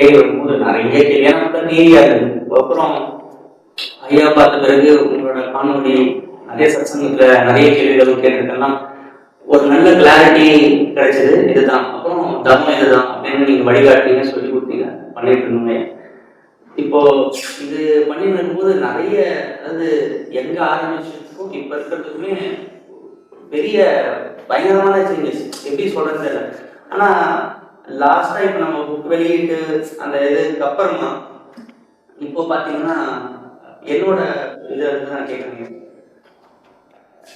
தேடி வரும்போது நிறைய கேள்வி. ஏன்னா தெரியாது அப்புறம் ஐயா பார்த்த பிறகு உங்களோட காணொலி நிறைய சத்சங்கத்துல நிறைய கேள்விகள் கேட்டிருக்கெல்லாம் ஒரு நல்ல கிளாரிட்டி கிடைச்சது இதுதான். அப்புறம் தர்மம் இதுதான் அப்படின்னு நீங்க வழிகாட்டிங்க சொல்லி கொடுத்தீங்க. பண்ணிட்டு இருந்தோமே. இப்போ இது பண்ணிட்டு இருக்கும்போது நிறைய அதாவது எங்க ஆரம்பிச்சதுக்கும் இப்ப இருக்கிறதுக்குமே பெரிய பயங்கரமான சேஞ்சஸ் எப்படி சொல்றது தெரியல. ஆனா லாஸ்டா இப்ப நம்ம புக் வெளியிட்டு அந்த இதுக்கு அப்புறமா இப்போ பாத்தீங்கன்னா என்னோட இதை வந்து நான் கேட்குறேன்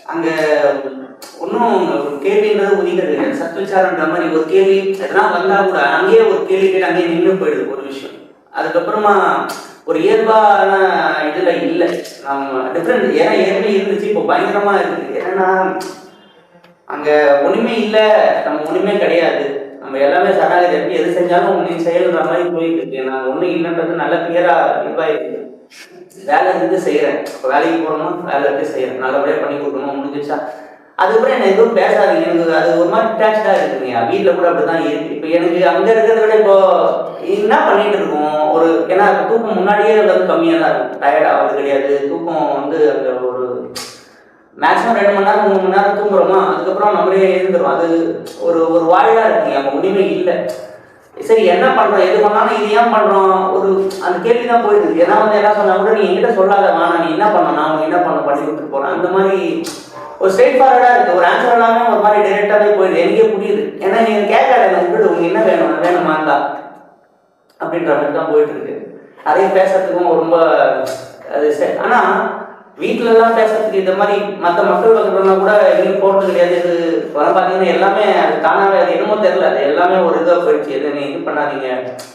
அங்க ஒன்றும் ஒரு கேள்வின்றது உதிக்கிறது சத்விச்சாரன்ற மாதிரி ஒரு கேள்வி எதனா வந்தா கூட அங்கேயே ஒரு கேள்வி கேட்டு அங்கேயே நின்று போயிடுது ஒரு விஷயம். அதுக்கப்புறமா ஒரு இயல்பான இதுல இல்லை. நம்ம டிஃப்ரெண்ட் ஏன்னா ஏற்கனவே இருந்துச்சு இப்போ பயங்கரமா இருக்குது ஏன்னா அங்க ஒண்ணுமே இல்லை. நம்ம ஒண்ணுமே கிடையாது. நம்ம எல்லாமே சரணாகதி எப்படி எது செஞ்சாலும் ஒன்றையும் செயல்ற மாதிரி போயிட்டு இருக்கு. நான் ஒன்றும் இல்லைன்றது நல்ல கிளியரா இதுவாயிருக்கு வேலை இருந்து செய்கிறேன் இப்போ வேலைக்கு போகணும் வேலை இருந்து செய்கிறேன் நல்லபடியாக பண்ணி கொடுக்கணும்? முடிஞ்சிச்சா அதுக்கப்புறம் என்ன எதுவும் பேசாதீங்க. எனக்கு அது ஒரு மாதிரி அட்டாச்சாக இருக்குங்க. வீட்டில் கூட அப்படி தான் இருக்கு. இப்போ எனக்கு அங்கே இருக்கிறத விட இப்போ என்ன பண்ணிட்டு இருக்கோம்? ஒரு ஏன்னா தூக்கம் முன்னாடியே வந்து கம்மியாக தான் இருக்கும். டயர்ட் ஆகுது கிடையாது. தூக்கம் வந்து அந்த ஒரு மேக்ஸிமம் ரெண்டு மணி நேரம் மூணு மணி நேரம் தூங்குறோமா அதுக்கப்புறம் நம்மளே எழுந்துரும் அது ஒரு ஒரு வாயிலாக இருக்குங்க அங்கே ஒன்றுமே இல்லை. சரி என்ன பண்ணுறோம் எது பண்ணாலும் இது ஏன் பண்ணுறோம் ஒரு அந்த கேள்வி தான் போயிட்டு ஏன்னா வந்து என்ன சொன்னா கூட நீ என்கிட்ட சொல்லாத வேணாம் நீ என்ன பண்ண நான் என்ன பண்ண பண்ணி கொடுத்துட்டு போகிறேன் அந்த மாதிரி ஒரு ஸ்ட்ரெயிட் ஃபார்வர்டாக இருக்குது ஒரு ஆன்சர் எல்லாமே ஒரு மாதிரி டைரெக்டாகவே போயிடுது. எனக்கே புரியுது. ஏன்னா நீங்கள் கேட்காத எனக்கு உங்களுக்கு என்ன வேணும்? வேணுமா? இருந்தா அப்படின்ற மாதிரி தான் போயிட்டு இருக்கு. அதையும் பேசுறதுக்கும் ரொம்ப அது சரி ஆனால் வீட்டுல எல்லாம் பேசுறதுக்கு இந்த மாதிரி மற்ற மக்கள் வகுப்புலாம் கூட எங்கேயும் போட்டது கிடையாது இது வர பார்த்தீங்கன்னா எல்லாமே அது தானாவே அது என்னமோ தெரியல. அது எல்லாமே ஒரு இதாக போயிடுச்சு. எது நீ இது பண்ணாதீங்க.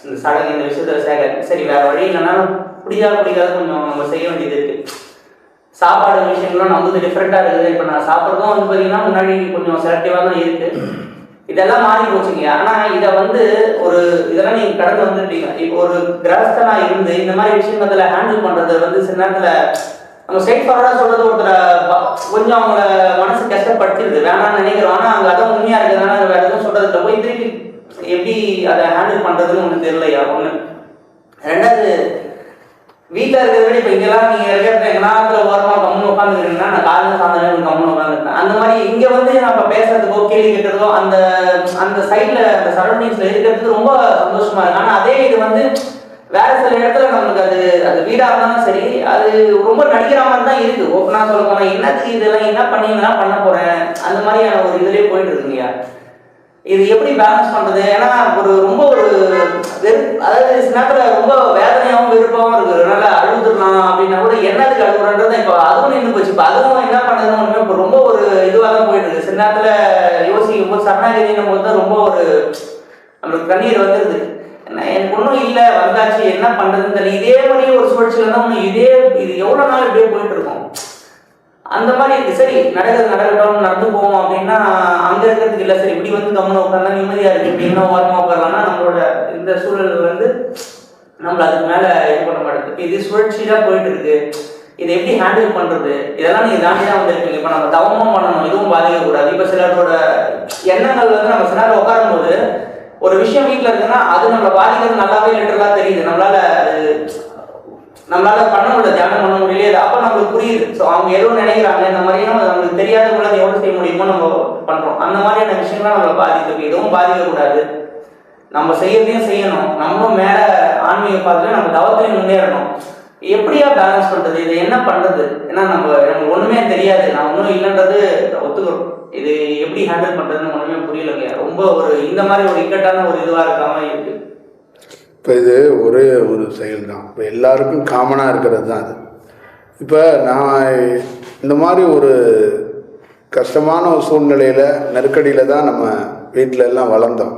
இந்த சடங்கு இந்த விஷயத்துல சேக சரி வேற வழி இல்லைனாலும் பிடிக்காத பிடிக்காத கொஞ்சம் நம்ம செய்ய வேண்டியது இருக்கு. சாப்பாடு விஷயங்களும் வந்து டிஃப்ரெண்ட்டாக இருக்குது. இப்போ நான் சாப்பிட்றதும் வந்து பார்த்தீங்கன்னா முன்னாடி கொஞ்சம் செலக்டிவாக தான் இருக்கு. இதெல்லாம் மாறி போச்சுங்க. ஆனா இதை வந்து ஒரு இதெல்லாம் நீங்க கடந்து வந்துட்டீங்க. இப்போ ஒரு கிரகஸ்தனா இருந்து இந்த மாதிரி விஷயத்துல ஹேண்டில் பண்றது வந்து சில நேரத்துல நம்ம ஸ்ட்ரெயிட் ஃபார்வர்டா சொல்றது ஒருத்தர் கொஞ்சம் அவங்கள மனசு கஷ்டப்படுத்திடுது. வேணாம்னு நினைக்கிறோம். ஆனா அங்க அதான் உண்மையா இருக்கிறதுனால வேற எதுவும் சொல்றது இல்லை போய் திருப்பி எப்படி அதை ஹேண்டில் பண்றதுன்னு ஒன்று தெரியலையா? ஒண்ணு. ரெண்டாவது வீட்டில் இருக்கிறத விட இப்போ இங்கெல்லாம் நீங்கள் இருக்கிற எங்கனாத்துல ஓரமாக கம்முன்னு உட்காந்துருக்கீங்கன்னா நான் காலையில் சாயந்தரம் கம்முன்னு உட்காந்துருக்கேன் அந்த மாதிரி இங்கே வந்து நம்ம பேசுறதுக்கோ கேள்வி கேட்கறதோ அந்த அந்த சைடில் அந்த சரௌண்டிங்ஸில் இருக்கிறதுக்கு ரொம்ப சந்தோஷமா இருக்கு. ஆனால் அதே இது வந்து வேற சில இடத்துல நம்மளுக்கு அது அது வீடாக இருந்தாலும் சரி அது ரொம்ப நடிக்கிற மாதிரி தான் இருக்கு. ஓப்பனாக சொல்ல போனா என்னத்துக்கு இதெல்லாம் என்ன பண்ணி இதெல்லாம் பண்ண போறேன்? அந்த மாதிரியான ஒரு இதுலேயே போயிட்டு இருக்குங்கய்யா இது எப்படி பேலன்ஸ் பண்றது? ஏன்னா ஒரு ரொம்ப ஒரு வெறு அதாவது சில ரொம்ப வேதனையாகவும் விருப்பமாகவும் இருக்கு அதனால அழுதுடலாம் அப்படின்னா கூட என்னதுக்கு அழுகுறன்றது இப்போ அதுவும் நின்று போச்சு. இப்போ அதுவும் என்ன பண்ணுறதுன்னு ஒன்றுமே இப்போ ரொம்ப ஒரு இதுவாக தான் போயிட்டு இருக்கு. சில நேரத்தில் யோசிக்கும் போது சரணாகதினும் போது தான் ரொம்ப ஒரு நம்மளுக்கு கண்ணீர் வந்துருது. எனக்கு ஒன்றும் இல்லை வந்தாச்சு என்ன பண்ணுறதுன்னு தெரியல. இதே மாதிரி ஒரு சூழ்ச்சியில் தான் இதே இது எவ்வளோ நாள் இப்படியே போயிட்டு இருக்கும். அந்த மாதிரி இருக்கு. சரி நடக்கிறது நடக்கட்டும் நடந்து போவோம் அப்படின்னா அங்கே இருக்கிறதுக்கு இல்லை. சரி இப்படி வந்து கம்மனை உட்காந்தா நிம்மதியாக இருக்கு. இன்னும் வா உட்காரலாம்னா நம்மளோட இந்த சூழல் வந்து நம்மள அதுக்கு மேலே இது பண்ண மாட்டேங்குது. இது சுழற்சியாக போயிட்டு இருக்கு. இதை எப்படி ஹேண்டில் பண்ணுறது இதெல்லாம் நீங்கள் தாண்டி தான் வந்துருப்பீங்க இப்போ நம்ம தவமும் பண்ணணும். இதுவும் பாதிக்கக்கூடாது. இப்போ சிலரோட எண்ணங்கள் வந்து நம்ம சில நேரம் உட்காரும் போது ஒரு விஷயம் வீட்டில் இருக்குன்னா அது நம்மளை பாதிக்கிறது நல்லாவே லிட்டரலா தெரியுது. நம்மளால அது நம்மளால பண்ண முடியல தியானம் பண்ண முடியல அப்ப நம்மளுக்கு புரியுது. ஸோ அவங்க எதுவும் நினைக்கிறாங்க இந்த மாதிரியான நம்மளுக்கு தெரியாத கூட எவ்வளவு செய்ய முடியுமோ நம்ம பண்றோம். அந்த மாதிரியான விஷயங்கள்லாம் நம்மளை பாதிக்கும். எதுவும் பாதிக்கக்கூடாது. நம்ம செய்யறதையும் செய்யணும். நம்மளும் மேல ஆன்மீக பாதையில நம்ம தவத்திலையும் முன்னேறணும். எப்படியா பேலன்ஸ் பண்றது? இதை என்ன பண்றது? ஏன்னா நம்ம நமக்கு ஒண்ணுமே தெரியாது. நான் ஒன்றும் இல்லைன்றது ஒத்துக்கிறோம். இது எப்படி ஹேண்டில் பண்றதுன்னு ஒண்ணுமே புரியலைங்க. ரொம்ப ஒரு இந்த மாதிரி ஒரு இக்கட்டான ஒரு இதுவா இருக்காம இருக்கு. இப்போ இது ஒரே ஒரு செயல் தான் இப்போ எல்லாருக்கும் காமனாக இருக்கிறது தான் அது. இப்போ நான் இந்த மாதிரி ஒரு கஷ்டமான ஒரு சூழ்நிலையில் நெருக்கடியில் தான் நம்ம வீட்டில எல்லாம் வளர்ந்தோம்.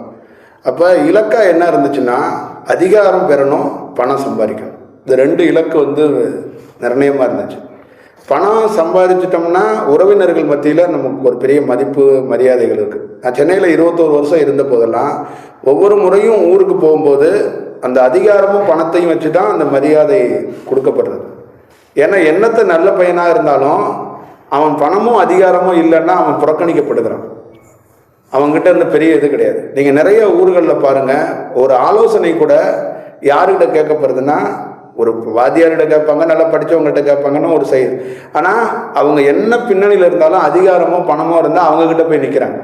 அப்போ இலக்காக என்ன இருந்துச்சுன்னா அதிகாரம் பெறணும் பணம் சம்பாதிக்கணும். இந்த ரெண்டு இலக்கு வந்து நிர்ணயமாக இருந்துச்சு. பணம் சம்பாதிச்சிட்டோம்னா உறவினர்கள் மத்தியில் நமக்கு ஒரு பெரிய மதிப்பு மரியாதைகள் இருக்குது நான் சென்னையில் இருபத்தோரு வருஷம் இருந்த போதெல்லாம் ஒவ்வொரு முறையும் ஊருக்கு போகும்போது அந்த அதிகாரமும் பணத்தையும் வச்சு தான் அந்த மரியாதை கொடுக்கப்படுறது ஏன்னா என்னத்தை நல்ல பையனாக இருந்தாலும் அவன் பணமும் அதிகாரமும் இல்லைன்னா அவன் புறக்கணிக்கப்படுகிறான். அவங்ககிட்ட இருந்து பெரிய இது கிடையாது. நீங்கள் நிறைய ஊர்களில் பாருங்கள் ஒரு ஆலோசனை கூட யாருக்கிட்ட கேட்கப்படுதுன்னா ஒரு வாத்தியார்கிட்ட கேட்பாங்க நல்லா படித்தவங்ககிட்ட கேட்பாங்கன்னு ஒரு செயல் ஆனால் அவங்க என்ன பின்னணியில் இருந்தாலும் அதிகாரமோ பணமோ இருந்தால் அவங்கக்கிட்ட போய் நிற்கிறாங்க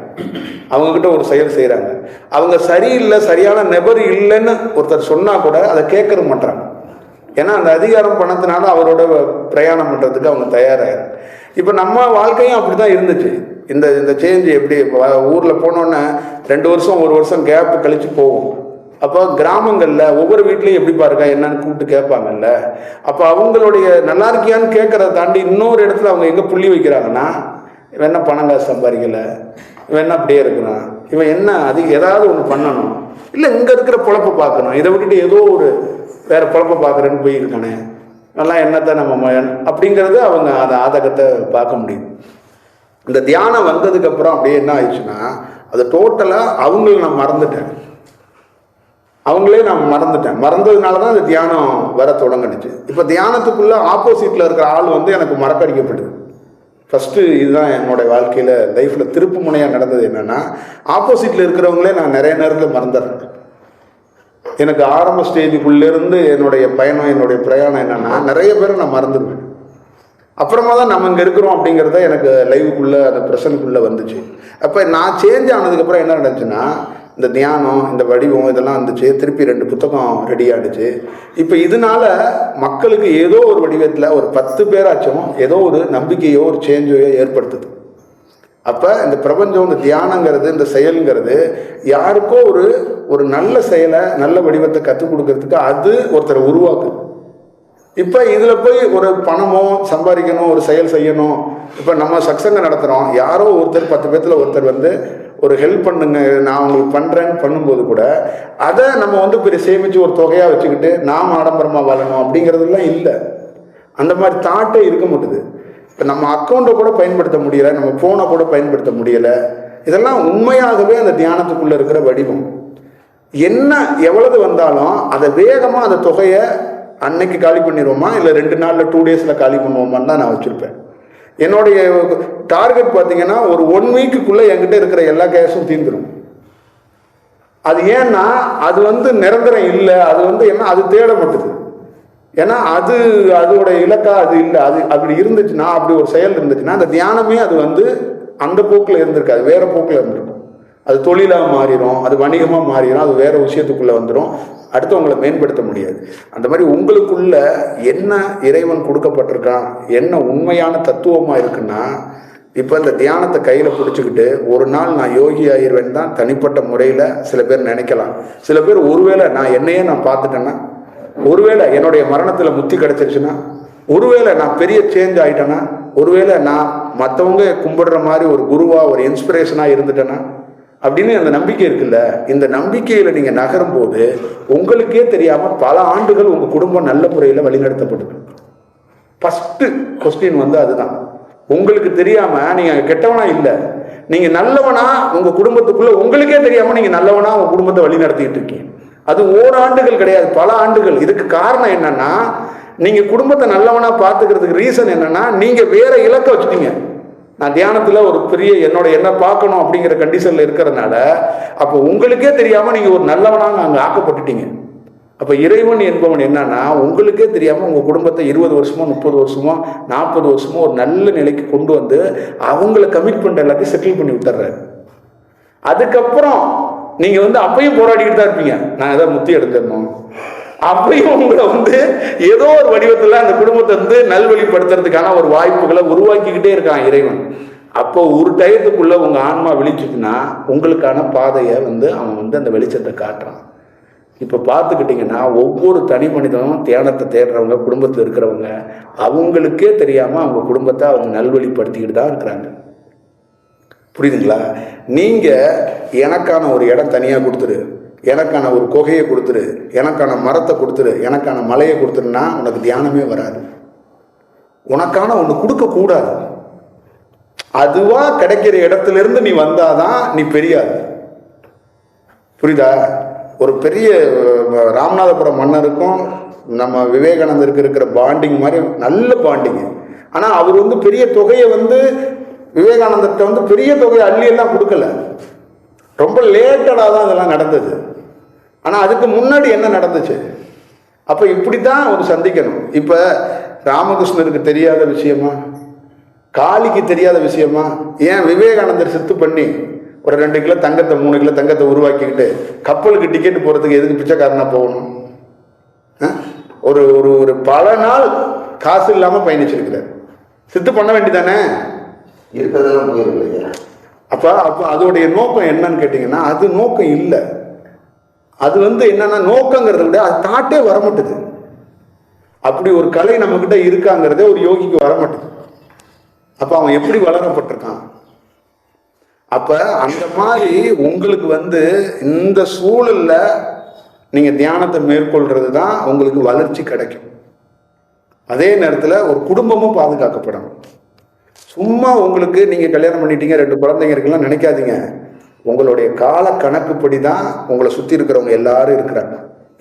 அவங்கக்கிட்ட ஒரு செயல் செய்கிறாங்க அவங்க சரியில்லை சரியான நபர் இல்லைன்னு ஒருத்தர் சொன்னால் கூட அதை கேட்கற மாட்டாங்க ஏன்னா அந்த அதிகாரம் பணத்தினால அவரோட பிரயாணம் பண்ணுறதுக்கு அவங்க தயாராகிறாங்க இப்போ நம்ம வாழ்க்கையும் அப்படி தான் இருந்துச்சு. இந்த இந்த சேஞ்ச் எப்படி ஊரில் போனோன்னே ரெண்டு வருஷம் ஒரு வருஷம் கேப் கழித்து போகும். அப்போ கிராமங்களில் ஒவ்வொரு வீட்லேயும் எப்படி பாருங்க என்னன்னு கூப்பிட்டு கேட்பாங்கல்ல. அப்போ அவங்களுடைய நல்லா இருக்கியான்னு கேட்கறத தாண்டி இன்னொரு இடத்துல அவங்க எங்கே புள்ளி வைக்கிறாங்கன்னா இவன் என்ன பணம் காசு சம்பாதிக்கல இவன் என்ன அப்படியே இருக்கிறான் இவன் என்ன அது ஏதாவது ஒன்று பண்ணணும் இல்லை இங்கே இருக்கிற பொழப்பை பார்க்கணும் இதை விட்டுட்டு ஏதோ ஒரு வேற பொழப்பை பார்க்குறேன்னு போயிருக்கானே நல்லா என்னத்தை நம்ம மயன் அப்படிங்கிறது அவங்க அந்த ஆதகத்தை பார்க்க முடியும். இந்த தியானம் வந்ததுக்கப்புறம் அப்படியே என்ன ஆயிடுச்சுன்னா அது டோட்டலாக அவங்கள நான் மறந்துட்டேன். அவங்களே நான் மறந்துட்டேன். மறந்ததுனால தான் இந்த தியானம் வர தொடங்கினுச்சு. இப்போ தியானத்துக்குள்ளே ஆப்போசிட்டில் இருக்கிற ஆள் வந்து எனக்கு மறக்கடிக்கப்படுது ஃபஸ்ட்டு இதுதான் என்னோடய வாழ்க்கையில் லைஃப்பில் திருப்பு முனையாக நடந்தது என்னென்னா ஆப்போசிட்டில் இருக்கிறவங்களே நான் நிறைய நேரத்தில் மறந்துடுறேன். எனக்கு ஆரம்ப ஸ்டேஜுக்குள்ளேருந்து என்னுடைய பயணம் என்னுடைய பிரயாணம் என்னென்னா நிறைய பேரை நான் மறந்துடுவேன். அப்புறமா தான் நம்ம இங்கே இருக்கிறோம் அப்படிங்கிறத எனக்கு லைவுக்குள்ளே அந்த பிரசனுக்குள்ளே வந்துச்சு. அப்போ நான் சேஞ்ச் ஆனதுக்கப்புறம் என்ன நடந்துச்சுன்னா இந்த தியானம் இந்த வடிவம் இதெல்லாம் வந்துச்சு. திருப்பி ரெண்டு புத்தகம் ரெடி ஆகிடுச்சு இப்போ இதனால மக்களுக்கு ஏதோ ஒரு வடிவத்தில் ஒரு பத்து பேராச்சும் ஏதோ ஒரு நம்பிக்கையோ ஒரு சேஞ்சையோ ஏற்படுத்துது. அப்போ இந்த பிரபஞ்சம் இந்த தியானங்கிறது இந்த செயலுங்கிறது யாருக்கோ ஒரு ஒரு நல்ல செயலை நல்ல வடிவத்தை கற்றுக் கொடுக்கறதுக்கு அது ஒருத்தரை உருவாக்குது. இப்போ இதில் போய் ஒரு பணமோ சம்பாதிக்கணும் ஒரு செயல் செய்யணும் இப்போ நம்ம சக்சங்க நடத்துகிறோம் யாரோ ஒருத்தர் பத்து பேர்த்தில் ஒருத்தர் வந்து ஒரு ஹெல்ப் பண்ணுங்க நான் உங்களுக்கு பண்ணுறேன்னு பண்ணும்போது கூட அதை நம்ம வந்து பெரிய சேமித்து ஒரு தொகையாக வச்சுக்கிட்டு நாம் ஆடம்பரமாக வாழணும் அப்படிங்கிறதுலாம் இல்லை. அந்த மாதிரி தாட்டே இருக்க மாட்டுது. இப்போ நம்ம அக்கௌண்ட்டை கூட பயன்படுத்த முடியலை நம்ம ஃபோனை கூட பயன்படுத்த முடியலை. இதெல்லாம் உண்மையாகவே அந்த தியானத்துக்குள்ளே இருக்கிற வடிவம். என்ன எவ்வளவு வந்தாலும் அதை வேகமாக அந்த தொகையை அன்னைக்கு காலி பண்ணிடுவோமா இல்லை ரெண்டு நாளில் டூ டேஸில் காலி பண்ணுவோமான்னு தான் நான் வச்சுருப்பேன். என்னுடைய டார்கெட் பார்த்தீங்கன்னா ஒரு ஒன் வீக்குக்குள்ளே என்கிட்ட இருக்கிற எல்லா கேஸும் தீர்ந்துடும் அது ஏன்னா அது வந்து நிரந்தரம் இல்லை அது வந்து என்ன அது தேடப்பட்டது. ஏன்னா அது அதோட இலக்கா அது இல்லை. அது அப்படி இருந்துச்சுன்னா அப்படி ஒரு செயல் இருந்துச்சுன்னா அந்த தியானமே அது வந்து அந்த போக்கில் இருந்திருக்காது வேற போக்கில் இருந்திருக்கும். அது தொழிலாக மாறிடும் அது வணிகமாக மாறிடும் அது வேற விஷயத்துக்குள்ளே வந்துடும் அடுத்தவங்களை மேம்படுத்த முடியாது. அந்த மாதிரி உங்களுக்குள்ள என்ன இறைவன் கொடுக்கப்பட்டிருக்கான் என்ன உண்மையான தத்துவமாக இருக்குன்னா இப்போ இந்த தியானத்தை கையில் பிடிச்சிக்கிட்டு ஒரு நாள் நான் யோகி ஆயிடுவேன் தான் தனிப்பட்ட முறையில் சில பேர் நினைக்கலாம். சில பேர் ஒருவேளை நான் என்னையே நான் பார்த்துட்டேன்னா ஒருவேளை என்னுடைய மரணத்தில் முத்தி கிடச்சிருச்சுன்னா ஒருவேளை நான் பெரிய சேஞ்ச் ஆகிட்டேன்னா ஒருவேளை நான் மற்றவங்க கும்பிடுற மாதிரி ஒரு குருவாக ஒரு இன்ஸ்பிரேஷனாக இருந்துட்டேன்னா அப்படின்னு அந்த நம்பிக்கை இருக்குல்ல? இந்த நம்பிக்கையில் நீங்கள் நகரும் போது உங்களுக்கே தெரியாமல் பல ஆண்டுகள் உங்கள் குடும்பம் நல்ல முறையில் வழிநடத்தப்படுது ஃபஸ்ட்டு கொஸ்டின் வந்து அதுதான். உங்களுக்கு தெரியாம நீங்க கெட்டவனா இல்லை. நீங்க நல்லவனா உங்க குடும்பத்துக்குள்ள உங்களுக்கே தெரியாம நீங்க நல்லவனா உங்க குடும்பத்தை வழி நடத்திட்டு இருக்கீங்க. அது ஓராண்டுகள் கிடையாது பல ஆண்டுகள். இதுக்கு காரணம் என்னன்னா நீங்க குடும்பத்தை நல்லவனா பார்த்துக்கிறதுக்கு ரீசன் என்னன்னா நீங்க வேற இலக்கை வச்சுட்டீங்க. நான் தியானத்தில் ஒரு பெரிய என்னோட என்ன பார்க்கணும் அப்படிங்கிற கண்டிஷனில் இருக்கிறதுனால அப்போ உங்களுக்கே தெரியாமல் நீங்கள் ஒரு நல்லவனாக அங்கே ஆக்கப்பட்டுட்டீங்க. அப்போ இறைவன் என்பவன் என்னன்னா உங்களுக்கே தெரியாமல் உங்கள் குடும்பத்தை இருபது வருஷமோ முப்பது வருஷமோ நாற்பது வருஷமோ ஒரு நல்ல நிலைக்கு கொண்டு வந்து அவங்கள கமிட்மெண்ட் எல்லாத்தையும் செட்டில் பண்ணி விட்டுறாரு. அதுக்கப்புறம் நீங்கள் வந்து அப்பையும் போராடிக்கிட்டு தான் இருப்பீங்க. நான் ஏதாவது முத்தி எடுத்துடணும். அப்பயும் உங்களை வந்து ஏதோ ஒரு வடிவத்தில் அந்த குடும்பத்தை வந்து நல்வழிப்படுத்துறதுக்கான ஒரு வாய்ப்புகளை உருவாக்கிக்கிட்டே இருக்கான் இறைவன். அப்போ ஒரு டயத்துக்குள்ள உங்க ஆன்மா விழிச்சுச்சுன்னா உங்களுக்கான பாதையை வந்து அவன் வந்து அந்த வெளிச்சத்தை காட்டுறான். இப்போ பார்த்துக்கிட்டிங்கன்னா ஒவ்வொரு தனி மனிதனும் தியானத்தை தேடுறவங்க குடும்பத்தில் இருக்கிறவங்க அவங்களுக்கே தெரியாமல் அவங்க குடும்பத்தை அவங்க நல்வழிப்படுத்திக்கிட்டு தான் இருக்கிறாங்க. புரியுதுங்களா? நீங்கள் எனக்கான ஒரு இடம் தனியாக கொடுத்துரு. எனக்கான ஒரு குகையை கொடுத்துரு எனக்கான மரத்தை கொடுத்துரு எனக்கான மலையை கொடுத்துருன்னா உனக்கு தியானமே வராது. உனக்கான ஒன்று கொடுக்கக்கூடாது அதுவா கிடைக்கிற இடத்துல இருந்து நீ வந்தாதான் நீ பெரியாது புரியுதா? ஒரு பெரிய ராமநாதபுரம் மன்னருக்கும் நம்ம விவேகானந்தருக்கு இருக்கிற பாண்டிங் மாதிரி நல்ல பாண்டிங்கு ஆனால் அவர் வந்து பெரிய தொகையை வந்து விவேகானந்தர்கிட்ட வந்து பெரிய தொகையை அள்ளி எல்லாம் கொடுக்கல. ரொம்ப லேட்டடாக தான் இதெல்லாம் நடந்தது. ஆனால் அதுக்கு முன்னாடி என்ன நடந்துச்சு? அப்போ இப்படி தான் ஒரு சந்திக்கணும். இப்போ ராமகிருஷ்ணருக்கு தெரியாத விஷயமா? காளிக்கு தெரியாத விஷயமா? ஏன் விவேகானந்தர் சித்து பண்ணி ஒரு ரெண்டு கிலோ தங்கத்தை மூணு கிலோ தங்கத்தை உருவாக்கிக்கிட்டு கப்பலுக்கு டிக்கெட் போகிறதுக்கு எதுக்கு பிச்சைக்காரனாக போகணும்? ஆ? ஒரு ஒரு ஒரு பல நாள் காசு இல்லாமல் பயணிச்சிருக்கிறார். சித்து பண்ண வேண்டிதானே இருக்கிறதெல்லாம் போயிருக்கலையே. அப்போ அப்போ அதோடைய நோக்கம் என்னன்னு கேட்டிங்கன்னா அது நோக்கம் இல்லை. அது வந்து என்னன்னா நோக்கங்கிறத விட அது தாட்டே வர மாட்டுது அப்படி ஒரு கலை நம்மக்கிட்ட இருக்காங்கிறதே ஒரு யோகிக்கு வரமாட்டுது. அப்போ அவன் எப்படி வளரப்பட்டிருக்கான்? அப்போ அந்த மாதிரி உங்களுக்கு வந்து இந்த சூழலில் நீங்கள் தியானத்தை மேற்கொள்கிறது தான் உங்களுக்கு வளர்ச்சி கிடைக்கும். அதே நேரத்தில் ஒரு குடும்பமும் பாதுகாக்கப்படணும். சும்மா உங்களுக்கு நீங்கள் கல்யாணம் பண்ணிட்டீங்க ரெண்டு குழந்தைங்க இருக்குலாம் நினைக்காதீங்க. உங்களுடைய கால கணக்குப்படி தான் உங்களை சுற்றி இருக்கிறவங்க எல்லாரும் இருக்கிறாங்க.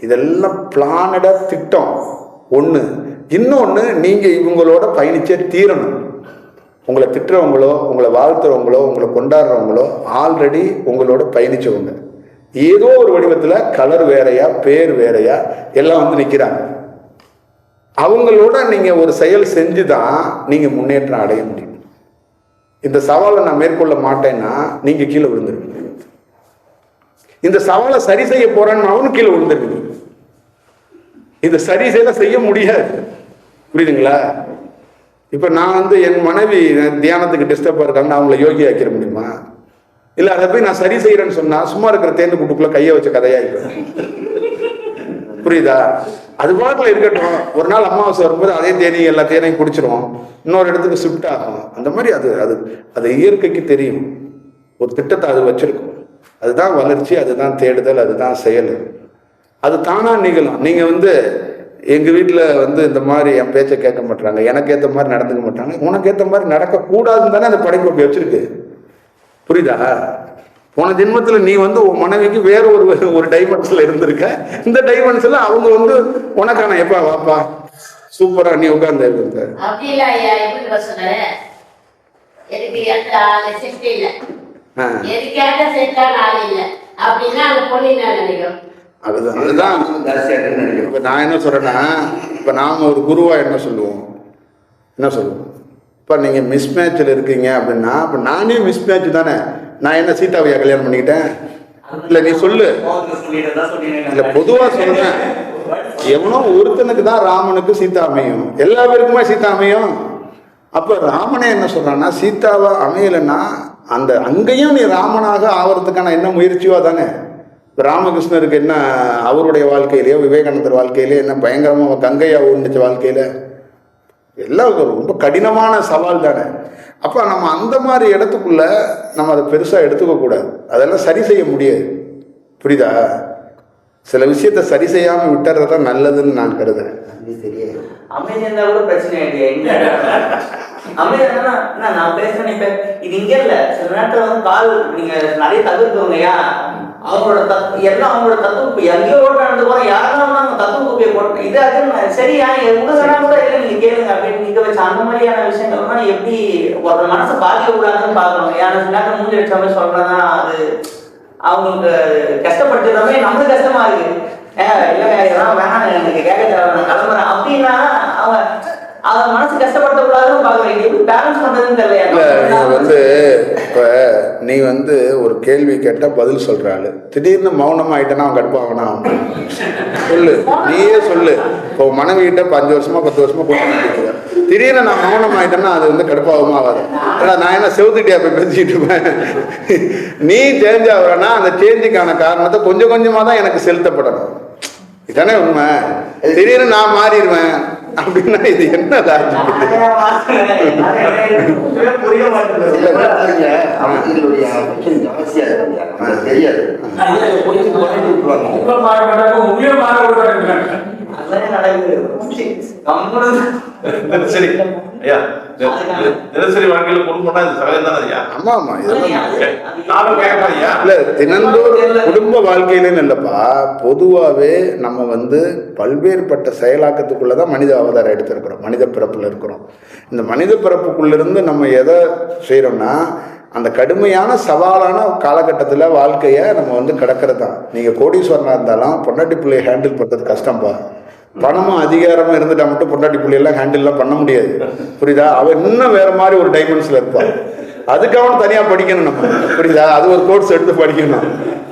இதெல்லாம் பிளானடாக திட்டம். ஒன்று இன்னொன்று நீங்கள் இவங்களோட பயணிச்சே தீரணும். உங்களை திட்டுறவங்களோ உங்களை வாழ்த்துறவங்களோ உங்களை கொண்டாடுறவங்களோ ஆல்ரெடி உங்களோட பயணிச்சவங்க. ஏதோ ஒரு வடிவத்தில் கலர் வேறையா பேர் வேறையா எல்லாம் வந்து நிற்கிறாங்க அவங்களோட நீங்கள் ஒரு செயல் செஞ்சு தான் நீங்கள் முன்னேற்றம் அடைய முடியும். இந்த சவாலை நான் மேற்கொள்ள மாட்டேன்னா நீங்கள் கீழே விழுந்துருவீங்க. இந்த சவாலை சரி செய்ய போறான்னு அவனும் கீழே விழுந்துருவீங்க. இந்த சரி செய்ய செய்ய முடியாது. புரியுதுங்களா? இப்போ நான் வந்து என் மனைவி தியானத்துக்கு டிஸ்டர்பாக இருக்காங்கன்னு அவங்கள யோகி ஆக்கிட முடியுமா? இல்லை அதை போய் நான் சரி செய்யறேன்னு சொன்னா சும்மா இருக்கிற தேர்ந்து கூட்டுக்குள்ள கையை வச்ச கதையா இருக்கும் புரியுதா? அது பாட்டில் இருக்கட்டும். ஒரு நாள் அமாவாசை வரும்போது அதே தேனி எல்லா தேனையும் குடிச்சிரும் இன்னொரு இடத்துக்கு ஷிஃப்ட் ஆகும். அந்த மாதிரி அது அது அது இயற்கைக்கு தெரியும். ஒரு திட்டத்தை அது வச்சிருக்கும். அதுதான் வளர்ச்சி அதுதான் தேடுதல் அதுதான் செயல். அது தானா நிகழும். நீங்கள் வந்து எங்கள் வீட்டில் வந்து இந்த மாதிரி என் பேச்சை கேட்க மாட்டாங்க எனக்கு ஏற்ற மாதிரி நடந்துக்க மாட்டாங்க உனக்கு ஏற்ற மாதிரி நடக்கக்கூடாதுன்னு தானே அந்த படைப்பு அப்படி வச்சிருக்கு. புரியுதா? போன ஜென்மத்துல நீ வந்து உன் மனைவிக்கு வேற ஒரு ஒரு டைமென்ஷன்ல இருந்திருக்க. இந்த டைமென்ஷன்ல அவங்க வந்து உனக்கான எப்பா வாப்பா? சூப்பரா நீ உட்கார்ந்து நினைக்கிறோம் அதுதான். அதுதான். இப்ப நான் என்ன சொல்றேன்னா இப்ப நாம ஒரு குருவா என்ன சொல்லுவோம்? என்ன சொல்லுவோம்? இப்ப நீங்க மிஸ் மேட்ச்ல இருக்கீங்க அப்படின்னா இப்ப நானே மிஸ் மேட்ச் தானே? நான் என்ன சீதாவையா கல்யாணம் பண்ணிக்கிட்டேன்? இல்ல நீ சொல்லு. இல்ல பொதுவா சொன்னேன் எவனோ ஒருத்தனுக்கு தான் ராமனுக்கு சீதா அமையும். எல்லா பேருக்குமே சீதா அமையும். அப்ப ராமனே என்ன சொல்றான்னா சீதாவை அமையலைன்னா அந்த அங்கேயும் நீ ராமனாக ஆவறதுக்கான என்ன முயற்சியோ தானே இப்ப ராமகிருஷ்ணருக்கு என்ன அவருடைய வாழ்க்கையிலேயோ விவேகானந்தர் வாழ்க்கையிலேயோ என்ன பயங்கரமாக கங்கையா உண்டுச்ச வாழ்க்கையில? எல்லாம் ரொம்ப கடினமான சவால் தானே. அப்போ நம்ம அந்த மாதிரி இடத்துக்குள்ள நம்ம அதை பெருசாக எடுத்துக்கக்கூடாது அதெல்லாம் சரி செய்ய முடியாது. புரியுதா? சில விஷயத்த சரி செய்யாமல் விட்டுறது தான் நல்லதுன்னு நான் கருதுறேன். அது தெரியாது அமைதியா கூட பிரச்சனை இல்லையா இங்க நான் பேசுறேன் இப்ப இது இங்க இல்ல. சில நேரத்துல வந்து கால் நீங்க நிறைய தவிர்க்கவங்கயா அவங்களோட தத்து எல்லாம் அவங்களோட தத்துவ எங்கேயோ ரோட்ல நடந்து போறோம் யாரெல்லாம் அவங்க தத்துவ கோப்பியை போட்டு இது அது சரியா? உங்களுக்குனா கூட கேளுங்க அப்படின்னு நிக்க வச்சு அந்த மாதிரியான விஷயங்கள்லாம் எப்படி ஒரு மனசை பாதிக்க கூடாதுன்னு பாக்குறோம் யாரும் சில மூஞ்சி அடிச்ச மாதிரி சொல்றதா அது அவங்களுக்கு கஷ்டப்படுத்துறமே நம்மளுக்கு கஷ்டமா இருக்கு. ஏங்க இல்லைங்க இதெல்லாம் வேணாம் எனக்கு கேட்க தேவை நான் கிளம்புறேன். அப்படின்னா அவங்க அவங்க மனசு கஷ்டப்படுத்தக்கூடாதுன்னு பாக்குறேன் எப்படி பேலன்ஸ் பண்றதுன்னு இல்லை நீ தெரியல வந்து இப்போ நீ வந்து ஒரு கேள்வி கேட்டால் பதில் சொல்ற ஆளு. திடீர்னு மௌனம் ஆயிட்டேன்னா அவன்? கடுப்பாகனா சொல்லு. நீயே சொல்லு. இப்போ மனைவி கிட்ட அஞ்சு வருஷமா பத்து வருஷமா கொண்டு திடீர்னு நான் மௌனம் ஆயிட்டேன்னா அது வந்து கடுப்பாகவும் ஆகாது. ஏன்னா நான் என்ன செவுத்துட்டியா போய் பேசிக்கிட்டு இருப்பேன்? நீ சேஞ்ச் ஆகுறனா அந்த சேஞ்சுக்கான காரணத்தை கொஞ்சம் கொஞ்சமா தான் எனக்கு செலுத்தப்படணும். இதானே உண்மை? திடீர்னு நான் மாறிடுவேன். அப்படின்னா இது என்ன தெரியாது குறைச்சு குறைச்சு விட்டுருவாங்க உங்களை மாற மாட்டாங்க உங்களையும் மாற விடுறாங்க அதெல்லாம் நடக்குது கம்முனு தினசரி. ஐயா தி- தி- தினசரி வாழ்க்கையில குடும்பம்னா இது சகஜம் தானே ஐயா? ஆமா ஆமா இதெல்லாம் நானும் கேட்கறேன் ஐயா? இல்ல தினந்தோறும் குடும்ப வாழ்க்கையிலன்னு இல்லப்பா பொதுவாகவே நம்ம வந்து பல்வேறுபட்ட செயலாக்கத்துக்குள்ள தான் மனித அவதாரம் எடுத்திருக்கிறோம் மனித பிறப்புல இருக்கிறோம். இந்த மனித பிறப்புக்குள்ள இருந்து நம்ம எதை செய்றோம்னா அந்த கடுமையான சவாலான காலகட்டத்தில் வாழ்க்கையை நம்ம வந்து கடக்கிறது தான் நீங்கள் கோடீஸ்வரனாக இருந்தாலும் பொண்டாட்டி பிள்ளையை ஹேண்டில் பண்ணுறது கஷ்டம்ப்பா பணமும் அதிகாரமும் இருந்துட்டா மட்டும் பொண்டாட்டி புள்ளியெல்லாம் ஹேண்டில்லாம் பண்ண முடியாது. புரியுதா? அவன் இன்னும் வேற மாதிரி ஒரு டைமென்ஷனில் இருப்பான் அதுக்கு அவன் தனியாக படிக்கணும் நம்ம. புரியுதா? அது ஒரு கோர்ஸ் எடுத்து படிக்கணும்.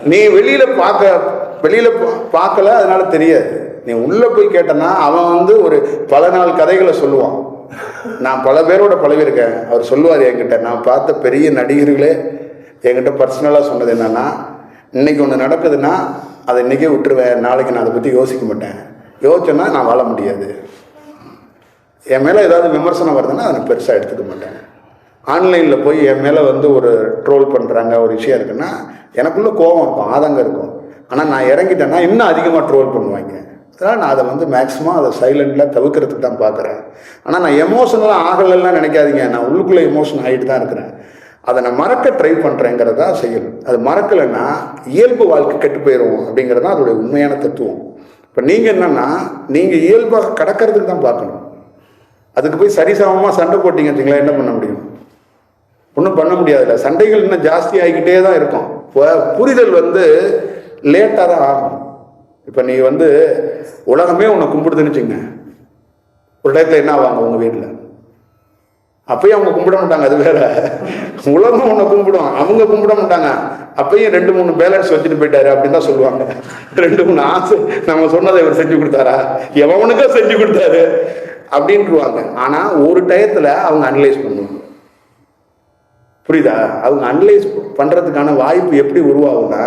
நீ வெளியில் பார்க்க வெளியில் பார்க்கல அதனால தெரியாது. நீ உள்ளே போய் கேட்டனா அவன் வந்து ஒரு பல நாள் கதைகளை சொல்லுவான். நான் பல பேரோட பழகிருக்கேன் அவர் சொல்லுவார் என்கிட்ட நான் பார்த்த பெரிய நடிகர்களே என்கிட்ட பர்சனலாக சொன்னது என்னன்னா இன்னைக்கு ஒன்று நடக்குதுன்னா அதை இன்னைக்கே விட்டுருவேன். நாளைக்கு நான் அதை பற்றி யோசிக்க மாட்டேன். யோசிச்சோன்னா நான் வாழ முடியாது. என் மேலே ஏதாவது விமர்சனம் வருதுன்னா அதை நான் பெருசாக எடுத்துக்க மாட்டேன். ஆன்லைனில் போய் என் மேலே வந்து ஒரு ட்ரோல் பண்ணுறாங்க ஒரு விஷயம் இருக்குன்னா எனக்குள்ளே கோபம் இருக்கும் ஆதங்கம் இருக்கும். ஆனால் நான் இறங்கிட்டேன்னா இன்னும் அதிகமாக ட்ரோல் பண்ணுவாங்க. அதனால் நான் அதை வந்து மேக்ஸிமம் அதை சைலண்டில் தவிர்க்கிறதுக்கு தான் பார்க்குறேன். ஆனால் நான் எமோஷனலாக ஆகலைலாம் நினைக்காதீங்க. நான் உள்ளுக்குள்ளே எமோஷன் ஆகிட்டு தான் இருக்கிறேன். அதை நான் மறக்க ட்ரை பண்ணுறேங்கிறது தான் செயல். அது மறக்கலைன்னா இயல்பு வாழ்க்கை கெட்டு போயிடும் அப்படிங்கிறது தான் அதோடைய உண்மையான தத்துவம். இப்போ நீங்கள் என்னென்னா நீங்கள் இயல்பாக கடக்கிறதுக்கு தான் பார்க்கணும். அதுக்கு போய் சரிசமமாக சண்டை போட்டிங்க வச்சிங்களா என்ன பண்ண முடியும்? ஒன்றும் பண்ண முடியாதுல்ல. சண்டைகள் இன்னும் ஜாஸ்தி ஆகிக்கிட்டே தான் இருக்கும். இப்போ புரிதல் வந்து லேட்டாக தான் ஆகும். இப்போ நீ வந்து உலகமே உன்னை கும்பிடுதுன்னு வச்சுங்க ஒரு டயத்தில் என்ன ஆவாங்க உங்கள் வீட்டில்? அப்பயும் அவங்க கும்பிட மாட்டாங்க அது வேற. உலகம் உன்னை கும்பிடும் அவங்க கும்பிட மாட்டாங்க. அப்பயும் ரெண்டு மூணு பேலன்ஸ் வச்சுட்டு போயிட்டாரு அப்படின்னு தான் சொல்லுவாங்க. ரெண்டு மூணு ஆசை நம்ம சொன்னதை இவர் செஞ்சு கொடுத்தாரா? எவனுக்கும் செஞ்சு கொடுத்தாரு? அப்படின்ட்டுருவாங்க. ஆனா ஒரு டயத்துல அவங்க அனலைஸ் பண்ணுவாங்க. புரியுதா? அவங்க அனலைஸ் பண்றதுக்கான வாய்ப்பு எப்படி உருவாகும்னா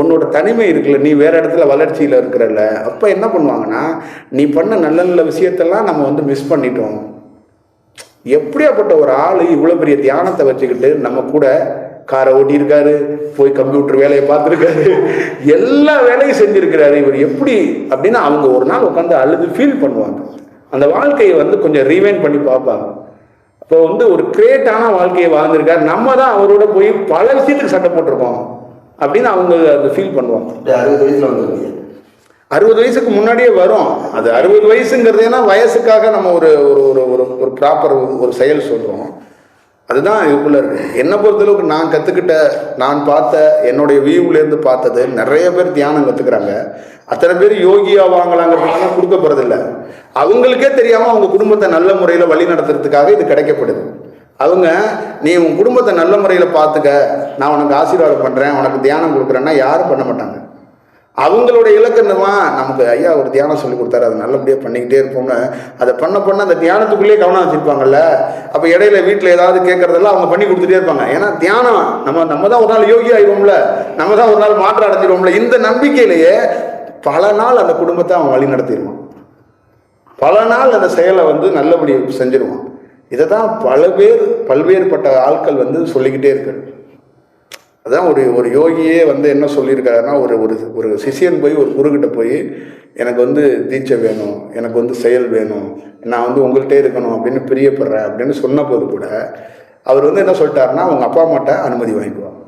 உன்னோட தனிமை இருக்குல்ல நீ வேற இடத்துல வளர்ச்சியில இருக்கிறல்ல அப்ப என்ன பண்ணுவாங்கன்னா நீ பண்ண நல்ல நல்ல விஷயத்தெல்லாம் நம்ம வந்து மிஸ் பண்ணிட்டோம். எப்படியாப்பட்ட ஒரு ஆள் இவ்வளோ பெரிய தியானத்தை வச்சுக்கிட்டு நம்ம கூட காரை ஓட்டியிருக்காரு போய் கம்ப்யூட்டர் வேலையை பார்த்துருக்காரு எல்லா வேலையும் செஞ்சுருக்கிறாரு. இவர் எப்படி அப்படின்னு அவங்க ஒரு நாள் உட்காந்து அழுது ஃபீல் பண்ணுவாங்க. அந்த வாழ்க்கையை வந்து கொஞ்சம் ரீவைண்ட் பண்ணி பார்ப்பாங்க. இப்போ வந்து ஒரு கிரேட்டான வாழ்க்கையை வாழ்ந்திருக்காரு. நம்ம தான் அவரோட போய் பல விஷயத்துக்கு சண்டை போட்டிருக்கோம் அப்படின்னு அவங்க அதை ஃபீல் பண்ணுவாங்க. அறுபது வயசுக்கு முன்னாடியே வரும். அது அறுபது வயசுங்கிறது ஏன்னா வயசுக்காக நம்ம ஒரு ஒரு ஒரு ஒரு ஒரு ப்ராப்பர் ஒரு செயல் சொல்கிறோம் அதுதான் இதுக்குள்ள இருக்கு. என்னை பொறுத்தளவுக்கு நான் கற்றுக்கிட்ட நான் பார்த்த என்னுடைய வியூவிலேருந்து பார்த்தது நிறைய பேர் தியானம் கற்றுக்குறாங்க அத்தனை பேர் யோகியா வாங்கலாங்கிறதுனால கொடுக்க போகிறதில்ல அவங்களுக்கே தெரியாமல் அவங்க குடும்பத்தை நல்ல முறையில் வழி நடத்துறதுக்காக இது கிடைக்கப்படுது. அவங்க நீ உன் குடும்பத்தை நல்ல முறையில் பார்த்துக்க நான் உனக்கு ஆசீர்வாதம் பண்ணுறேன் உனக்கு தியானம் கொடுக்குறேன்னா யாரும் பண்ண மாட்டாங்க. அவங்களோட இலக்கணமா நமக்கு ஐயா ஒரு தியானம் சொல்லி கொடுத்தாரு. அதை நல்லபடியாக பண்ணிக்கிட்டே இருப்போம்னு. அதை பண்ண பண்ண அந்த தியானத்துக்குள்ளேயே கவனம் வச்சிருப்பாங்கல்ல? அப்போ இடையில வீட்டில் ஏதாவது கேட்கறதெல்லாம் அவங்க பண்ணி கொடுத்துட்டே இருப்பாங்க. ஏன்னா தியானம் நம்ம நம்ம தான் ஒரு நாள் யோகி ஆயிடுவோம்ல. நம்ம தான் ஒரு நாள் மாற்றம் அடைஞ்சிருவோம்ல இந்த நம்பிக்கையிலேயே பல நாள் அந்த குடும்பத்தை அவன் வழி நடத்திடுவான். பல நாள் அந்த செயலை வந்து நல்லபடி செஞ்சிருவான் இதை தான் பல பேர் பல்வேறுபட்ட ஆட்கள் வந்து சொல்லிக்கிட்டே இருக்காரு அதான் ஒரு ஒரு யோகியே வந்து என்ன சொல்லியிருக்காருன்னா ஒரு ஒரு ஒரு சிஷியன் போய் ஒரு குருக்கிட்ட போய் எனக்கு வந்து தீட்சை வேணும் எனக்கு வந்து செயல் வேணும் நான் வந்து உங்கள்கிட்டே இருக்கணும் அப்படின்னு பிரியப்படுறேன் அப்படின்னு சொன்ன போது கூட அவர் வந்து என்ன சொல்லிட்டாருன்னா உங்கள் அப்பா அம்மாட்ட அனுமதி வாங்கிக்குவாங்க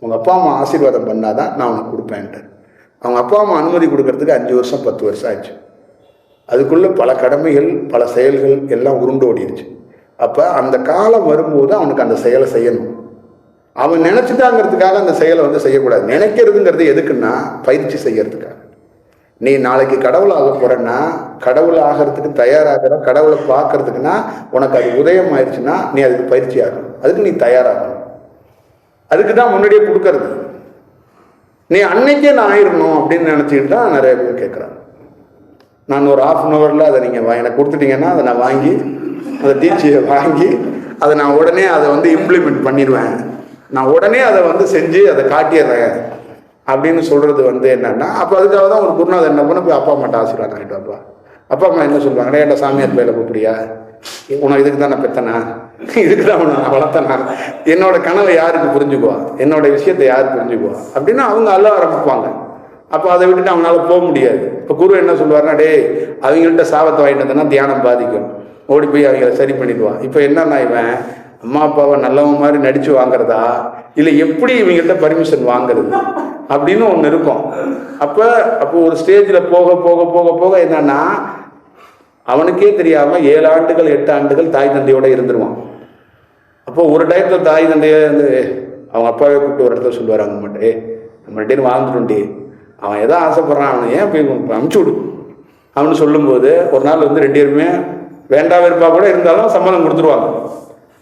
உங்கள் அப்பா அம்மா ஆசீர்வாதம் பண்ணாதான் நான் உனக்கு கொடுப்பேன்ட்டு. அவங்க அப்பா அம்மா அனுமதி கொடுக்கறதுக்கு அஞ்சு வருஷம் பத்து வருஷம் ஆச்சு அதுக்குள்ளே பல கடமைகள் பல செயல்கள் எல்லாம் உருண்டு ஓடிடுச்சு அப்போ அந்த காலம் வரும்போது அவனுக்கு அந்த செயலை செய்யணும். அவன் நினச்சிட்டாங்கிறதுக்காக அந்த செயலை வந்து செய்யக்கூடாது. நினைக்கிறதுங்கிறது எதுக்குன்னா பயிற்சி செய்யறதுக்காக. நீ நாளைக்கு கடவுள் ஆக போறேன்னா கடவுள் ஆகிறதுக்கு தயாராகிற கடவுளை பார்க்கறதுக்குன்னா உனக்கு அது உதயம் ஆயிடுச்சுன்னா நீ அதுக்கு பயிற்சி ஆகணும். அதுக்கு நீ தயாராகணும். அதுக்கு தான் முன்னாடியே கொடுக்கறது. நீ அன்னைக்கே நான் ஆயிடணும் அப்படின்னு நினச்சிக்கிட்டு தான் நிறைய பேர் கேட்குறாங்க நான் ஒரு ஆஃப் அன் ஹவரில் அதை நீங்கள் எனக்கு கொடுத்துட்டீங்கன்னா அதை நான் வாங்கி அந்த டீச்சியை வாங்கி அதை நான் உடனே அதை வந்து இம்ப்ளிமெண்ட் பண்ணிடுவேன். நான் உடனே அதை வந்து செஞ்சு அதை காட்டிடுறேன் அப்படின்னு சொல்கிறது வந்து என்னென்னா அப்போ அதுக்காக தான் ஒரு குருநாதர் என்ன பண்ண போய் அப்பா அம்மாட்ட ஆசீர்வாதம் ஆகிட்டு அப்பா அப்பா அம்மா என்ன சொல்லுவாங்க ஏன்டா சாமியார் பயில கூப்பிடியா உனக்கு இதுக்கு தான் நான் பெத்தனா? இதுக்கு தான் உன்னை நான் வளர்த்தனா? என்னோட கனவை யாருக்கு புரிஞ்சுக்குவா? என்னோட விஷயத்தை யார் புரிஞ்சுக்குவா? அப்படின்னு அவங்க அள்ள ஆரம்பிப்பாங்க. அப்போ அதை விட்டுட்டு அவங்களால போக முடியாது. இப்போ குரு என்ன சொல்லுவாருன்னா டேய் அவங்கள்ட்ட சாபத்தை வாங்கிட்டு வந்தேன்னா தியானம் பாதிக்கும். ஓடி போய் அவங்கள சரி பண்ணிடுவான் இப்போ என்னன்னா இவன் அம்மா அப்பாவை நல்லவன் மாதிரி நடிச்சு வாங்குறதா? இல்லை எப்படி இவங்கள்ட்ட பர்மிஷன் வாங்குறது? அப்படின்னு ஒன்று இருக்கும். அப்போ அப்போ ஒரு ஸ்டேஜில் போக போக போக போக என்னன்னா அவனுக்கே தெரியாமல் ஏழு ஆண்டுகள் எட்டு ஆண்டுகள் தாய் தந்தையோட இருந்துருவான். அப்போ ஒரு டயத்தில் தாய் தந்தையே வந்து அவங்க அப்பாவே கூப்பிட்டு ஒரு இடத்துல சொல்லுவார் அவங்க மட்டும். ஏ நம்மள்டே வாழ்ந்துருண்டி அவன் எதோ ஆசைப்பட்றான் அவனை ஏன் போய் அமுச்சு விடு. அவனு சொல்லும்போது ஒரு நாள் வந்து ரெண்டு பேருமே வேண்டா வெறுப்பா கூட இருந்தாலும் சம்மதம் கொடுத்துருவாங்க.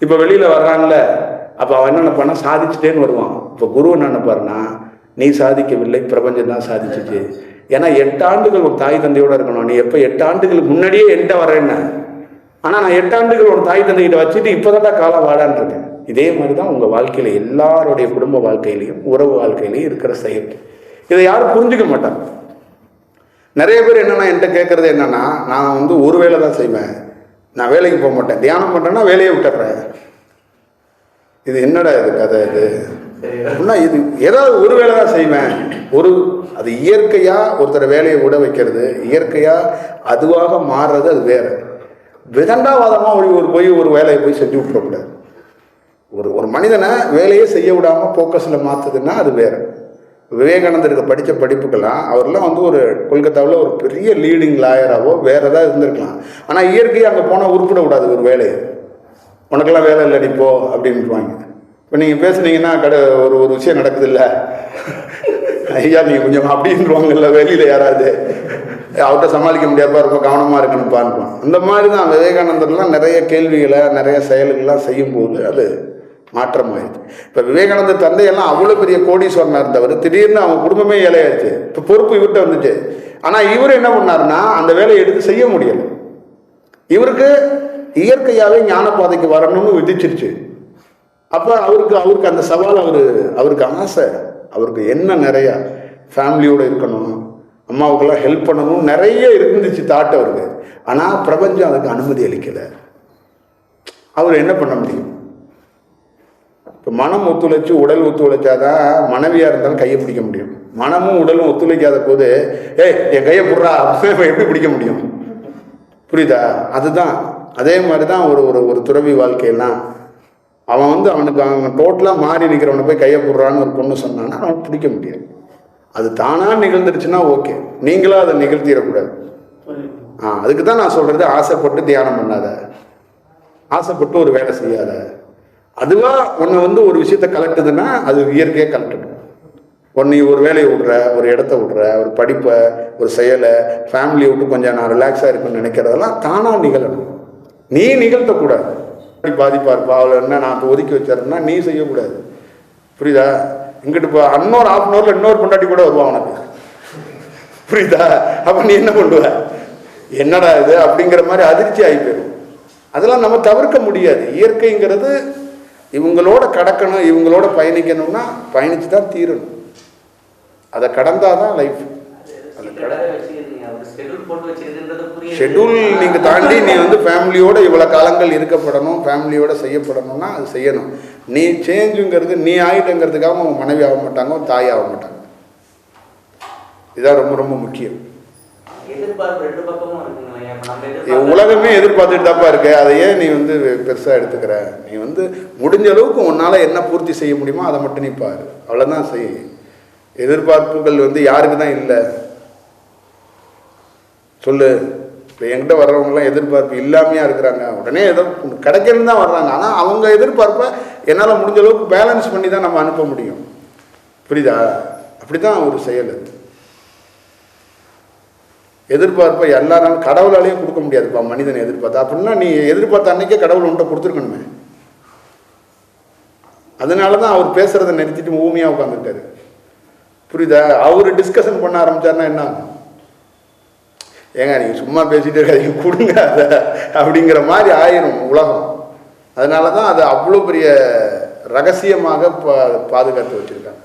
இப்போ வெளியில வர்றான்ல அப்போ அவன் என்ன நினைப்பான்னா சாதிச்சுட்டேன்னு வருவான். இப்போ குரு என்ன நினைப்பாருன்னா நீ சாதிக்கவில்லை பிரபஞ்சம் தான் சாதிச்சுச்சு. ஏன்னா எட்டு ஆண்டுகள் உன் தாய் தந்தையோட இருக்கணும். நீ எப்போ எட்டு ஆண்டுகளுக்கு முன்னாடியே என்கிட்ட வரேன்ன ஆனால் நான் எட்டு ஆண்டுகள் ஒரு தாய் தந்தைகிட்ட வச்சுட்டு இப்போதான் காலம் வாடான்னு இருக்கேன் இதே மாதிரி தான் உங்கள் வாழ்க்கையில் எல்லாருடைய குடும்ப வாழ்க்கையிலையும் உறவு வாழ்க்கையிலையும் இருக்கிற செயல். இதை யாரும் புரிஞ்சுக்க மாட்டாங்க. நிறைய பேர் என்னன்னா என்கிட்ட கேட்கறது என்னன்னா நான் வந்து ஒரு வேலை தான் செய்வேன். நான் வேலைக்கு போக மாட்டேன். தியானம் பண்ணுறேன்னா வேலையை விட்டுறேன் இது என்னடா இது கதை இது? அப்படின்னா இது ஏதாவது ஒரு வேலை தான் செய்வேன். ஒரு அது இயற்கையாக ஒருத்தர் வேலையை விட வைக்கிறது இயற்கையாக அதுவாக மாறுறது அது வேறு. விதண்டாவாதமாக ஒரு ஒரு போய் ஒரு வேலையை போய் செஞ்சு விட்டுறக்கூடாது. ஒரு ஒரு மனிதனை வேலையே செய்ய விடாமல் ஃபோக்கஸில் மாற்றுதுன்னா அது வேறு. விவேகானந்தருக்கு படித்த படிப்புக்கெல்லாம் அவர்லாம் வந்து ஒரு கொல்கத்தாவில் ஒரு பெரிய லீடிங் லாயராகவோ வேறு ஏதாவது இருந்திருக்கலாம். ஆனால் இயற்கையாக அங்கே போனால் உருப்பிட ஒரு வேலையை. உனக்கெல்லாம் வேலை இல்லை நீ போ அப்படின்ட்டுருவாங்க இப்போ நீங்கள் பேசுனீங்கன்னா கடை ஒரு ஒரு விஷயம் நடக்குது இல்லை ஐயா நீங்கள் கொஞ்சம் அப்படின்றவாங்கல்ல வெளியில் யாராவது. அவர்கிட்ட சமாளிக்க முடியாதப்பா ரொம்ப கவனமாக இருக்கணும்ப்பான்னு அந்த மாதிரி தான் விவேகானந்தர்லாம் நிறைய கேள்விகளை நிறைய செயல்கள்லாம் செய்யும்போது அது மாற்றமாயிடுது. இப்போ விவேகானந்தர் தந்தையெல்லாம் அவ்வளோ பெரிய கோடீஸ்வரனாக இருந்தவர். திடீர்னு அவங்க குடும்பமே ஏழையாச்சு இப்போ பொறுப்பு இவர்கிட்ட வந்துச்சு. ஆனால் இவர் என்ன பண்ணாருன்னா அந்த வேலையை எடுத்து செய்ய முடியலை. இவருக்கு இயற்கையாகவே ஞானப்பாதைக்கு வரணும்னு விதிச்சிருச்சு. அப்போ அவருக்கு அவருக்கு அந்த சவால் அவர் அவருக்கு ஆசை. அவருக்கு என்ன நிறையா ஃபேமிலியோடு இருக்கணும் அம்மாவுக்கெல்லாம் ஹெல்ப் பண்ணணும் நிறைய இருந்துச்சு தாட் அவருக்கு. ஆனால் பிரபஞ்சம் அதுக்கு அனுமதி அளிக்கலை. அவர் என்ன பண்ண முடியும்? இப்போ மனம் ஒத்துழைச்சு உடல் ஒத்துழைச்சாதான் மனைவியாக இருந்தாலும் கையை பிடிக்க முடியும். மனமும் உடலும் ஒத்துழைக்காத போது ஏய் என் கையை புடுறா. எப்படி பிடிக்க முடியும்? புரியுதா? அதுதான். அதே மாதிரி தான் ஒரு ஒரு ஒரு துறவி வாழ்க்கையெல்லாம். அவன் வந்து அவனுக்கு அவன் டோட்டலாக மாறி நிற்கிறவனை போய் கையை போடுறான்னு ஒரு பொண்ணு சொன்னான்னா அவன் பிடிக்க முடியாது. அது தானாக நிகழ்ந்துருச்சுன்னா ஓகே. நீங்களும் அதை நிகழ்த்திடக்கூடாது. ஆ அதுக்கு தான் நான் சொல்கிறது ஆசைப்பட்டு தியானம் பண்ணாத. ஆசைப்பட்டு ஒரு வேலை செய்யாத. அதுவா உன்னை வந்து ஒரு விஷயத்த கலட்டுதுன்னா அது இயற்கையாக கலட்டணும் உன்னை ஒரு வேலையை விடுற ஒரு இடத்த விடுற ஒரு படிப்பை ஒரு செயலை ஃபேமிலியை விட்டு கொஞ்சம் நான் ரிலாக்ஸாக இருக்குன்னு நினைக்கிறதெல்லாம் தானாக நிகழணும். நீ நிகழ்த்தக்கூடாது. பாதிப்பாக இருப்பா? அவளை என்ன நான் ஒதுக்கி வச்சிருந்தேன்னா நீ செய்யக்கூடாது. புரியுதா? இங்கிட்டு இப்போ இன்னொரு ஆஃப் அன் ஹவரில் இன்னொரு பொண்டாட்டி கூட வருவான் உனக்கு. புரியுதா? அப்போ நீ என்ன பண்ணுவ? என்னடா இது? அப்படிங்கிற மாதிரி அதிர்ச்சி ஆகி போயிடும். அதெல்லாம் நம்ம தவிர்க்க முடியாது. இயற்கைங்கிறது இவங்களோட கடக்கணும் இவங்களோட பயணிக்கணும்னா பயணிச்சு தான் தீரணும். அதை கடந்தாதான் லைஃப் ஷெட்யூல் நீங்கள் தாண்டி நீ வந்து ஃபேமிலியோட இவ்வளோ காலங்கள் இருக்கப்படணும் ஃபேமிலியோட செய்யப்படணும்னா அது செய்யணும். நீ சேஞ்சுங்கிறது நீ ஆகிட்டங்கிறதுக்காக உன் மனைவி ஆக மாட்டாங்க உன் தாய் ஆக மாட்டாங்க. இதான் ரொம்ப ரொம்ப முக்கியம். எதிர்பார்ப்பு ரெண்டு பக்கமும் இருக்குங்களா உலகமே எதிர்பார்த்துட்டு தாப்பா இருக்கு. அதை ஏன் நீ வந்து பெருசாக எடுத்துக்கிற? நீ வந்து முடிஞ்ச அளவுக்கு உன்னால் என்ன பூர்த்தி செய்ய முடியுமோ அதை மட்டும் நீ பாரு. அவ்வளோதான் செய். எதிர்பார்ப்புகள் வந்து யாருக்கு தான் இல்லை? சொல்லு. இப்போ என்கிட்ட வர்றவங்கலாம் எதிர்பார்ப்பு இல்லாமையா இருக்கிறாங்க. உடனே ஏதோ கிடைக்கணும் தான் வர்றாங்க. ஆனால் அவங்க எதிர்பார்ப்பை என்னால் முடிஞ்ச அளவுக்கு பேலன்ஸ் பண்ணி தான் நம்ம அனுப்ப முடியும். புரியுதா? அப்படி தான் ஒரு செயல் அது. எதிர்பார்ப்பை எல்லாரும் கடவுளாலேயும் கொடுக்க முடியாதுப்பா மனிதனை எதிர்பார்த்தா. அப்படின்னா நீ எதிர்பார்த்த அன்னைக்கே கடவுள் உன்ட்ட கொடுத்துருக்கணுமே. அதனால தான் அவர் பேசுறதை நிறுத்திட்டு ஊமையாக உட்காந்துருக்காரு புரியுதா? அவர் டிஸ்கஷன் பண்ண ஆரம்பிச்சாருன்னா என்ன ஆகும்? ஏங்க நீங்கள் சும்மா பேசிட்டு இருக்காதீங்க கொடுங்க அதை அப்படிங்கிற மாதிரி ஆயிரும் உலகம். அதனால தான் அதை அவ்வளோ பெரிய ரகசியமாக பா பாதுகாத்து வச்சுருக்காங்க.